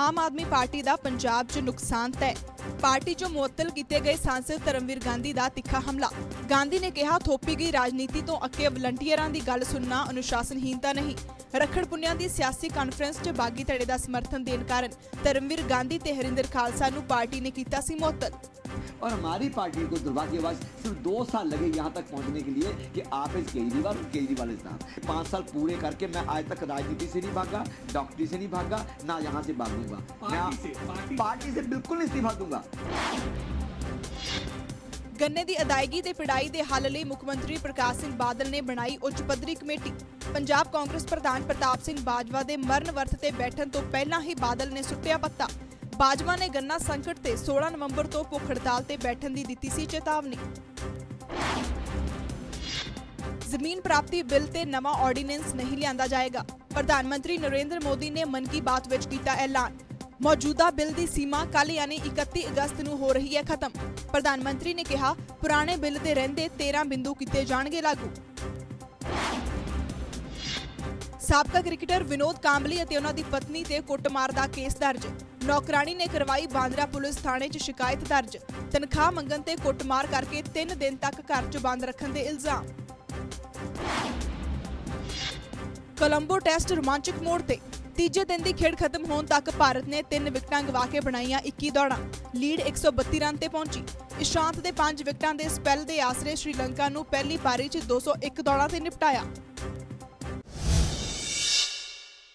Aam Aadmi party ਦਾ ਪੰਜਾਬ 'ਚ ਨੁਕਸਾਨ ਤੈ ਪਾਰਟੀ 'ਚੋਂ ਮੁਅੱਤਲ ਕੀਤੇ ਗਏ ਸਾਂਸਦ ਧਰਮਵੀਰ ਗਾਂਧੀ ਦਾ ਤਿੱਖਾ ਹਮਲਾ। ਗਾਂਧੀ ਨੇ ਕਿਹਾ, ਥੋਪੀ ਗਈ ਰਾਜਨੀਤੀ ਤੋਂ ਅੱਕੇ ਵਲੰਟੀਅਰਾਂ ਦੀ ਗੱਲ ਸੁਣਨਾ ਅਨੁਸ਼ਾਸਨਹੀਨਤਾ ਨਹੀਂ। ਰੱਖੜ ਪੁੰਨਿਆਂ ਦੀ ਸਿਆਸੀ ਕਾਨਫਰੰਸ 'ਚ ਬਾਗੀ ਧੜੇ ਦਾ ਸਮਰਥਨ ਦੇਣ ਕਾਰਨ ਧਰਮਵੀਰ ਗਾਂਧੀ ਤੇ ਹਰਿੰਦਰ ਖਾਲਸਾ ਨੂੰ ਪਾਰਟੀ ਨੇ ਕੀਤਾ ਸੀ ਮੁਅੱਤਲ और हमारी पार्टी को दुर्भाग्यवश सिर्फ दो साल लगे यहाँ तक पहुँचने के लिए कि आप इस केजरीवाल और केजरीवाल इस नाम पाँच साल पूरे करके मैं आज तक राजनीति से नहीं भागा डॉक्टरी से नहीं भागा ना यहाँ से भागूंगा मैं पार्टी से, पार्टी- पार्टी से बिल्कुल नहीं इस्तीफा दूंगा ਗੰਨੇ ਦੀ ਅਦਾਇਗੀ ਤੇ ਪਿੜਾਈ ਦੇ ਹੱਲ ਲਈ ਮੁੱਖ ਮੰਤਰੀ ਪ੍ਰਕਾਸ਼ ਸਿੰਘ ਬਾਦਲ ਨੇ ਬਣਾਈ ਉੱਚ ਪੱਧਰੀ ਕਮੇਟੀ। ਪੰਜਾਬ ਕਾਂਗਰਸ ਪ੍ਰਧਾਨ ਪ੍ਰਤਾਪ ਸਿੰਘ ਬਾਜਵਾ ਦੇ ਮਰਨ ਵਰਤ ਤੇ ਬੈਠਣ ਤੋਂ ਪਹਿਲਾਂ ਹੀ ਬਾਦਲ ਨੇ ਸੁੱਟਿਆ ਪੱਤਾ। ਬਾਜਵਾ ਨੇ ਗੰਨਾ ਸੰਕਟ ਤੇ 16 ਨਵੰਬਰ ਤੋਂ ਭੁੱਖ ਹੜਤਾਲ ਤੇ ਬੈਠਣ ਦੀ ਦਿੱਤੀ ਸੀ ਚੇਤਾਵਨੀ। ਜ਼ਮੀਨ ਪ੍ਰਾਪਤੀ ਬਿੱਲ ਤੇ ਨਵਾਂ ਆਰਡੀਨੈਂਸ ਨਹੀਂ ਲਿਆਂਦਾ ਜਾਏਗਾ। ਪ੍ਰਧਾਨ ਮੰਤਰੀ ਨਰਿੰਦਰ ਮੋਦੀ ਨੇ ਮਨ ਕੀ ਬਾਤ ਵਿੱਚ ਕੀਤਾ ਐਲਾਨ। ਮੌਜੂਦਾ ਬਿੱਲ ਦੀ ਸੀਮਾ ਕੱਲ ਯਾਨੀ 31 ਅਗਸਤ ਨੂੰ ਹੋ ਰਹੀ ਹੈ ਖਤਮ। ਪ੍ਰਧਾਨ ਮੰਤਰੀ ਨੇ ਕਿਹਾ, ਪੁਰਾਣੇ ਬਿੱਲ ਦੇ ਰਹਿੰਦੇ 13 ਬਿੰਦੂ ਕੀਤੇ ਜਾਣਗੇ ਲਾਗੂ। ਸਾਬਕਾ ਕ੍ਰਿਕਟਰ ਵਿਨੋਦ ਕਾਂਬਲੀ ਅਤੇ ਉਹਨਾਂ ਦੀ ਪਤਨੀ ਤੇ ਕੁੱਟਮਾਰ ਦਾ ਕੇਸ ਦਰਜ। ਨੌਕਰਾਣੀ ਨੇ ਕਰਵਾਈ ਬਾਂਦਰਾ ਪੁਲਿਸ ਥਾਣੇ 'ਚ ਸ਼ਿਕਾਇਤ ਦਰਜ। ਤਨਖਾਹ ਮੰਗਣ ਤੇ ਕੁੱਟਮਾਰ ਕਰਕੇ 3 ਦਿਨ ਤੱਕ ਘਰ 'ਚ ਬੰਦ ਰੱਖਣ ਦੇ ਇਲਜ਼ਾਮ। ਕੋਲੰਬੋ ਟੈਸਟ ਰੋਮਾਂਚਕ ਮੋੜ ਤੇ। ਤੀਜੇ ਦਿਨ ਦੀ ਖੇਡ ਖਤਮ ਹੋਣ ਤੱਕ ਭਾਰਤ ਨੇ 3 ਵਿਕਟਾਂ ਗਵਾ ਕੇ ਬਣਾਈਆਂ 21 ਦੌੜਾਂ। ਲੀਡ 132 ਰਨ ਤੇ ਪਹੁੰਚੀ। ਇਸ਼ਾਂਤ ਦੇ 5 ਵਿਕਟਾਂ ਦੇ ਸਪੈਲ ਦੇ ਆਸਰੇ ਸ਼੍ਰੀਲੰਕਾ ਨੂੰ ਪਹਿਲੀ ਪਾਰੀ 'ਚ 201 ਦੌੜਾਂ ਤੇ ਨਿਪਟਾਇਆ।